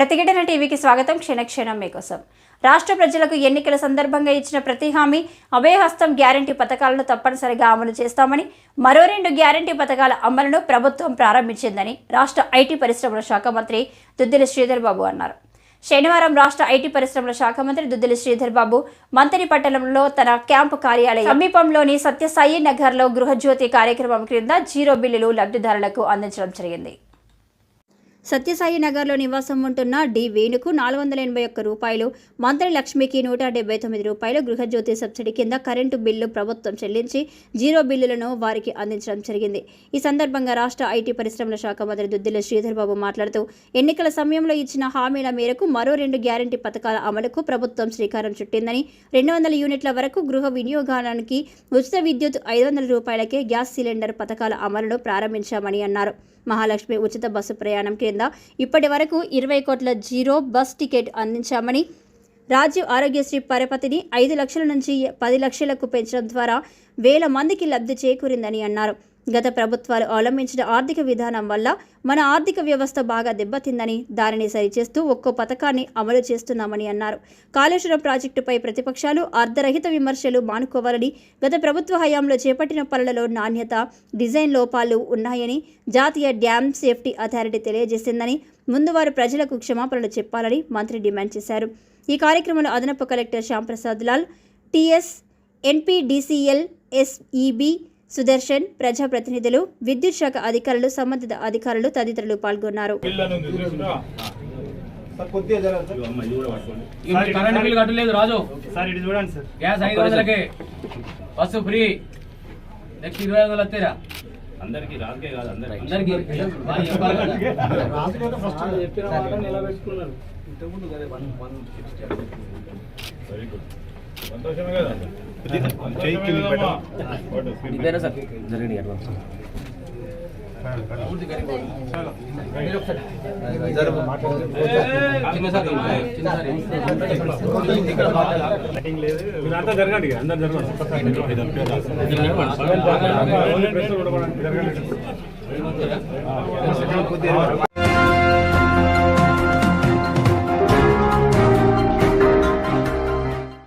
ప్రతిఘటన టీవీకి స్వాగతం. క్షణక్షణం మీకోసం. రాష్ట్ర ప్రజలకు ఎన్నికల సందర్భంగా ఇచ్చిన ప్రతి హామీ అభయహస్తం గ్యారంటీ పథకాలను తప్పనిసరిగా అమలు చేస్తామని మరో రెండు గ్యారంటీ పథకాల అమలును ప్రభుత్వం ప్రారంభించిందని రాష్ట్ర ఐటీ పరిశ్రమల శాఖ మంత్రి దుద్దిల శ్రీధర్ బాబు అన్నారు. శనివారం రాష్ట్ర ఐటీ పరిశ్రమల శాఖ మంత్రి దుద్దిల శ్రీధర్ బాబు మంత్రి పట్టణంలో తన క్యాంపు కార్యాలయం సమీపంలోని సత్యసాయి నగర్లో గృహజ్యోతి కార్యక్రమం క్రింద జీరో బిల్లులు లబ్ధిదారులకు అందించడం జరిగింది. సత్యసాయి నగర్లో నివాసం ఉంటున్న డి వేణుకు నాలుగు వందల ఎనభై ఒక్క రూపాయలు మంత్రి లక్ష్మికి నూట డెబ్బై తొమ్మిది రూపాయలు గృహజ్యోతి సబ్సిడీ కింద కరెంటు బిల్లు ప్రభుత్వం చెల్లించి జీరో బిల్లులను వారికి అందించడం జరిగింది. ఈ సందర్భంగా రాష్ట్ర ఐటీ పరిశ్రమల శాఖ మంత్రి దుద్దిల శ్రీధర్ బాబు మాట్లాడుతూ ఎన్నికల సమయంలో ఇచ్చిన హామీల మేరకు మరో రెండు గ్యారంటీ పథకాల అమలుకు ప్రభుత్వం శ్రీకారం చుట్టిందని రెండు వందల యూనిట్ల వరకు గృహ వినియోగానికి ఉచిత విద్యుత్ ఐదు వందల రూపాయలకే గ్యాస్ సిలిండర్ పథకాల అమలును ప్రారంభించామని అన్నారు. మహాలక్ష్మి ఉచిత బస్సు ప్రయాణం క్రింద ఇప్పటి వరకు ఇరవై కోట్ల జీరో బస్ టికెట్ అందించామని రాజీవ్ ఆరోగ్యశ్రీ పరపతిని ఐదు లక్షల నుంచి పది లక్షలకు పెంచడం ద్వారా వేల మందికి లబ్ధి చేకూరిందని అన్నారు. గత ప్రభుత్వాలు అవలంబించిన ఆర్థిక విధానం వల్ల మన ఆర్థిక వ్యవస్థ బాగా దెబ్బతిందని దానిని సరిచేస్తూ ఒక్కో పథకాన్ని అమలు చేస్తున్నామని అన్నారు. కాళేశ్వరం ప్రాజెక్టుపై ప్రతిపక్షాలు అర్ధరహిత విమర్శలు మానుకోవాలని గత ప్రభుత్వ హయాంలో చేపట్టిన పనులలో నాణ్యత డిజైన్ లోపాలు ఉన్నాయని జాతీయ డ్యామ్ సేఫ్టీ అథారిటీ తెలియజేసిందని ముందు వారు ప్రజలకు క్షమాపణలు చెప్పాలని మంత్రి డిమాండ్ చేశారు. ఈ కార్యక్రమంలో అదనపు collector Shyamprasad Lal TS NPDCL SEB Sudarshan ప్రజాప్రతినిధులు విద్యుత్ శాఖ అధికారులు సంబంధిత అధికారులు తదితరులు పాల్గొన్నారు. బిల్లను చూసిరా సార్ కొద్దిగా జరగదు సార్ అమ్మ ఇది కూడా పట్టుకోండి ఈ కరెంట్ బిల్ కట్టలేదు రాజు. సార్ ఇటు చూడండి సార్. గ్యాస్ ఐదు వందలకే. Bus free. నెక్స్ట్ ఇరవై ఐదు వందలు వస్తాయిరా. అందరికి రాజకీయ కాదు అందరికి. అందరికి. వాళ్ళు చెప్పాలి కదా. వెరీ గుడ్ సంతోషమే కదా. ఇదేనా సార్ పూర్తి కరిగిపోయింది. మీరు ఒకసారి. చిన్న సార్ చిన్న సార్ మీరంతా జరగండి ఇక, అందరు జరగండి జరగండి. ఓన్లీ ప్రెస్ కూడా జరగండి